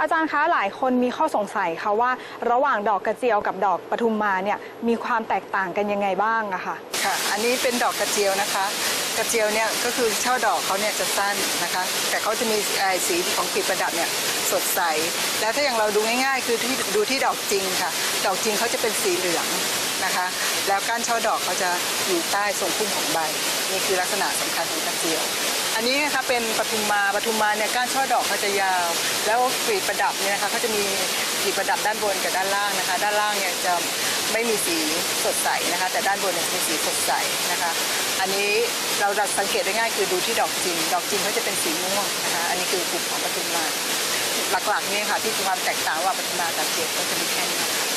อาจารย์คะหลายคนมีข้อสงสัยค่ะว่า ระหว่างดอกกระเจียวกับดอกปทุมมาเนี่ยมีความแตกต่างกันยังไงบ้างอะค่ะค่ะ อันนี้เป็นดอกกระเจียวนะคะ กระเจียวเนี่ยก็คือช่อดอกเขาเนี่ยจะสั้นนะคะ แต่เขาจะมีสีของกลีบประดับเนี่ยสดใส แล้วถ้าอย่างเราดูง่ายๆ คือที่ดูที่ดอกจริงค่ะ ดอกจริงเขาจะเป็นสีเหลืองนะคะ แล้วก้านช่อดอกเขาจะอยู่ใต้ทรงพุ่มของใบ นี่คือลักษณะสำคัญของกระเจียว อันนี้นะคะเป็นปทุมมาปทุมมาเนี่ยก้านช่อดอกเขาจะยาว แล้วกลีบประดับเนี่ยนะคะเขาจะมีกลีบประดับด้านบนกับด้านล่างนะคะ ด้านล่างเนี่ยจะไม่มีสีสดใสนะคะ แต่ด้านบนเนี่ยจะมีสีสดใสนะคะ อันนี้เราจะสังเกตได้ง่ายคือดูที่ดอกจริง ดอกจริงเขาจะเป็นสีม่วงนะคะ อันนี้คือกลุ่มของปทุมมาหลักๆนี่ค่ะที่ความแตกต่างว่าปทุมมากับเกตก็จะมีแค่นี้ค่ะ